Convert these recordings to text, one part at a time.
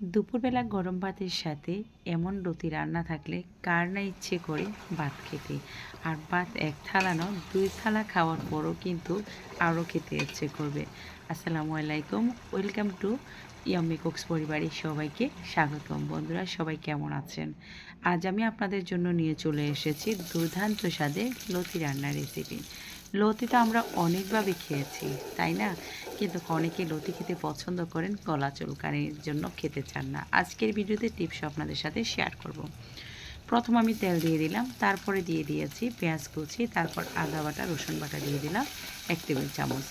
দুপুরবেলা গরম ভাতের সাথে এমন লতি রান্না থাকলে কার না ইচ্ছে করে ভাত খেতে। আর ভাত এক থালা নয়, দুই থালা খাওয়ার পরও কিন্তু আরও খেতে ইচ্ছে করবে। আসসালামু আলাইকুম, ওয়েলকাম টু ইয়াম্মি কুকস পরিবারের সবাইকে স্বাগতম। বন্ধুরা, সবাই কেমন আছেন? আজ আমি আপনাদের জন্য নিয়ে চলে এসেছি দুর্ধান্ত স্বাদে লতি রান্নার রেসিপি লতি তো আমরা অনেকভাবে খেয়েছি, তাই না? কিন্তু অনেকে লতি খেতে পছন্দ করেন গলা চুলকানির জন্য খেতে চান না। আজকের ভিডিওতে টিপস আপনাদের সাথে শেয়ার করব। প্রথম আমি তেল দিয়ে দিলাম, তারপরে দিয়ে দিয়েছি পেঁয়াজ কুচি, তারপর আদা বাটা, রসুন বাটা দিয়ে দিলাম এক টেবিল চামচ।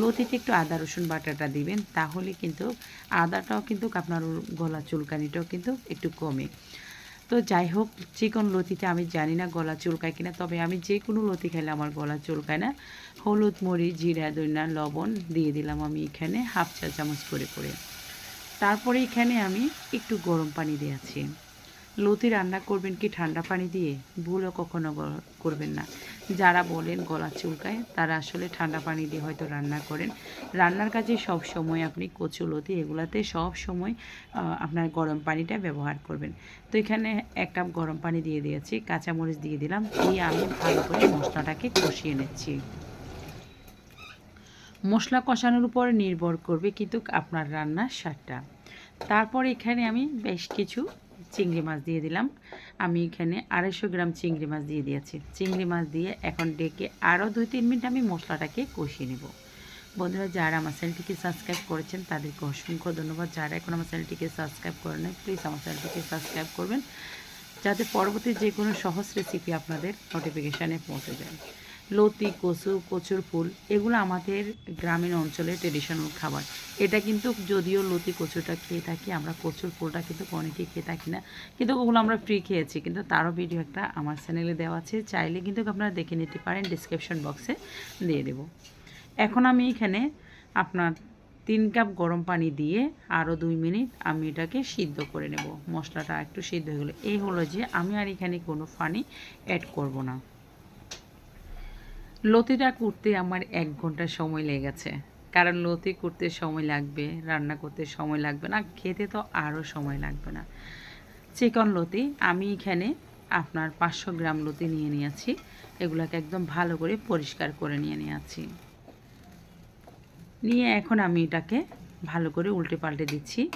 লতিতে একটু আদা, রসুন বাটাটা দিবেন, তাহলে কিন্তু আদাটাও কিন্তু আপনার গলা চুলকানিটাও কিন্তু একটু কমে। তো যাই হোক, যে কোনো লতিতে আমি জানি না গলা চুলকায় কিনা, তবে আমি যে কোনো লতি খেলে আমার গলা চুলকায় না। হলুদ, মরিচ, জিরা দইনা লবণ দিয়ে দিলাম আমি এখানে হাফ চা চামচ করে করে। তারপরে এখানে আমি একটু গরম পানি দিয়েছি। লতি রান্না করবেন কি ঠান্ডা পানি দিয়ে? ভুলও কখনো করবেন না। যারা বলেন গলা চুলকায়, তারা আসলে ঠান্ডা পানি দিয়ে হয়তো রান্না করেন। রান্নার কাজে সব সময় আপনি কচু, লতি এগুলাতে সব সময় আপনার গরম পানিটা ব্যবহার করবেন। তো এখানে এক কাপ গরম পানি দিয়ে দিয়েছি, কাঁচামরিচ দিয়ে দিলাম, দিয়ে আমি ভালো করে মশলাটাকে কষিয়ে নিচ্ছি। মশলা কষানোর উপর নির্ভর করবে কিন্তু আপনার রান্নার স্বাদটা। তারপর এখানে আমি বেশ কিছু চিংড়ি মাছ দিয়ে দিলাম। আমি এখানে আড়াইশো গ্রাম চিংড়ি মাছ দিয়ে দিয়েছি। চিংড়ি মাছ দিয়ে এখন ডেকে আরও দুই তিন মিনিট আমি মশলাটাকে কষিয়ে নেব। বন্ধুরা, যারা আমার চ্যানেলটিকে সাবস্ক্রাইব করেছেন, তাদেরকে অসংখ্য ধন্যবাদ। যারা এখন আমার চ্যানেলটিকে সাবস্ক্রাইব করে নেয় প্লিজ আমার চ্যানেলটিকে সাবস্ক্রাইব করবেন। যাতে পরবর্তী যে কোনো সহজ রেসিপি আপনাদের নোটিফিকেশানে পৌঁছে যায়। লতি, কচু, কচুর ফুল, এগুলো আমাদের গ্রামীণ অঞ্চলের ট্রেডিশনাল খাবার। এটা কিন্তু যদিও লতি, কচুটা খেয়ে থাকি, আমরা কচুর ফুলটা কিন্তু অনেকেই খেয়ে থাকি না, কিন্তু ওগুলো আমরা ফ্রি খেয়েছি, কিন্তু তারও ভিডিও একটা আমার চ্যানেলে দেওয়া আছে, চাইলে কিন্তু আপনারা দেখে নিতে পারেন ডিসক্রিপশন বক্সে দিয়ে দেব। এখন আমি এখানে আপনার তিন কাপ গরম পানি দিয়ে আরও দুই মিনিট আমি এটাকে সিদ্ধ করে নেব, মশলাটা একটু সিদ্ধ হয়ে গেলো। এই হলো যে আমি আর এখানে কোনো পানি অ্যাড করব না। লতিটা করতে আমার এক ঘণ্টা সময় লেগেছে। কারণ লতি করতে সময় লাগবে, রান্না করতে সময় লাগবে না, খেতে তো আরও সময় লাগবে না। চিকন লতি আমি এখানে আপনার পাঁচশো গ্রাম লতি নিয়ে নিয়েছি। এগুলোকে একদম ভালো করে পরিষ্কার করে নিয়ে নিয়েছি। নিয়ে এখন আমি এটাকে ভালো করে উল্টে পাল্টে দিচ্ছি।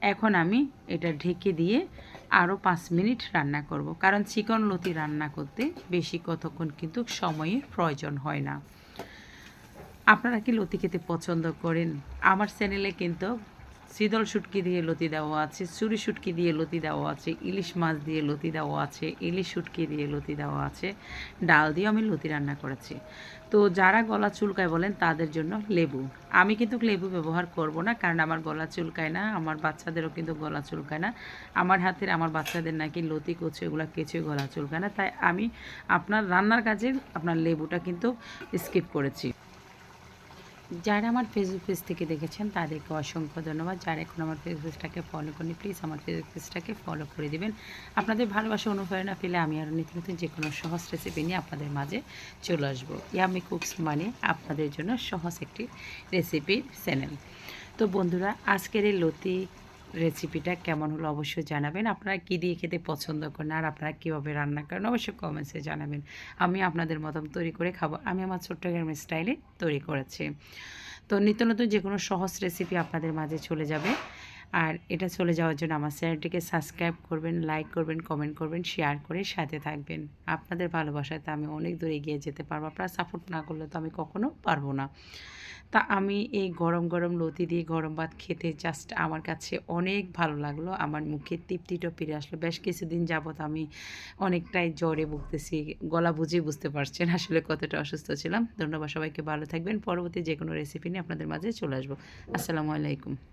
এখন আমি এটা ঢেকে দিয়ে আরও পাঁচ মিনিট রান্না করব। কারণ চিকন লতি রান্না করতে বেশি কতক্ষণ কিন্তু সময়ের প্রয়োজন হয় না। আপনারা কি লতি খেতে পছন্দ করেন? আমার চ্যানেলে কিন্তু শীতল শুটকি দিয়ে লতি দেওয়া আছে চুরি শুটকি দিয়ে লতি দেওয়া আছে, ইলিশ মাছ দিয়ে লতি দেওয়া আছে, ইলিশ শুটকি দিয়ে লতি দেওয়া আছে, ডাল দিয়ে আমি লতি রান্না করেছি। তো যারা গলা চুলকায় বলেন, তাদের জন্য লেবু। আমি কিন্তু লেবু ব্যবহার করব না, কারণ আমার গলা চুলকায় না, আমার বাচ্চাদেরও কিন্তু গলা চুলকায় না। আমার হাতের, আমার বাচ্চাদের নাকি লতি, কচু এগুলো কিছুই গলা চুলকায় না। তাই আমি আপনার রান্নার কাজে আপনার লেবুটা কিন্তু স্কিপ করেছি। যারা আমার ফেসবুক পেজ থেকে দেখেছেন, তাদেরকে অসংখ্য ধন্যবাদ। যারা এখন আমার ফেসবুক পেজটাকে ফলো করেনি প্লিজ আমার ফেসবুক পেজটাকে ফলো করে দেবেন। আপনাদের ভালোবাসা অনুপ্রেরণা পেলে আমি আরও নিত্য নতুন যে কোনো সহজ রেসিপি নিয়ে আপনাদের মাঝে চলে আসব। ইয়ামি কুকস মানে আপনাদের জন্য সহজ একটি রেসিপির চ্যানেল তো বন্ধুরা, আজকের এই লতি রেসিপিটা কেমন হলো অবশ্যই জানাবেন। আপনারা কি দিয়ে খেতে পছন্দ করেন আর আপনারা কীভাবে রান্না করেন অবশ্যই কমেন্টসে জানাবেন। আমি আপনাদের মতন তৈরি করে খাব। আমি আমার ছোট্ট চট্টগ্রামের স্টাইলে তৈরি করেছি। তো নিত্য নতুন যে কোনো সহজ রেসিপি আপনাদের মাঝে চলে যাবে। আর এটা চলে যাওয়ার জন্য আমার চ্যানেলটিকে সাবস্ক্রাইব করবেন, লাইক করবেন, কমেন্ট করবেন, শেয়ার করে সাথে থাকবেন। আপনাদের ভালোবাসায় তো আমি অনেক দূরে এগিয়ে যেতে পারব। আপনারা সাপোর্ট না করলে তো আমি কখনো পারব না। তা আমি এই গরম গরম লতি দিয়ে গরম ভাত খেতে জাস্ট আমার কাছে অনেক ভালো লাগল। আমার মুখে তৃপ্তিটা ফিরে আসলো। বেশ কিছুদিন যাবত আমি অনেকটাই জ্বরে ভুগতেছি। গলা বুঝেই বুঝতে পারছেন আসলে কতটা অসুস্থ ছিলাম। ধন্যবাদ সবাইকে। ভালো থাকবেন। পরবর্তী যে কোনো রেসিপি নিয়ে আপনাদের মাঝে চলে আসব। আসসালামু আলাইকুম।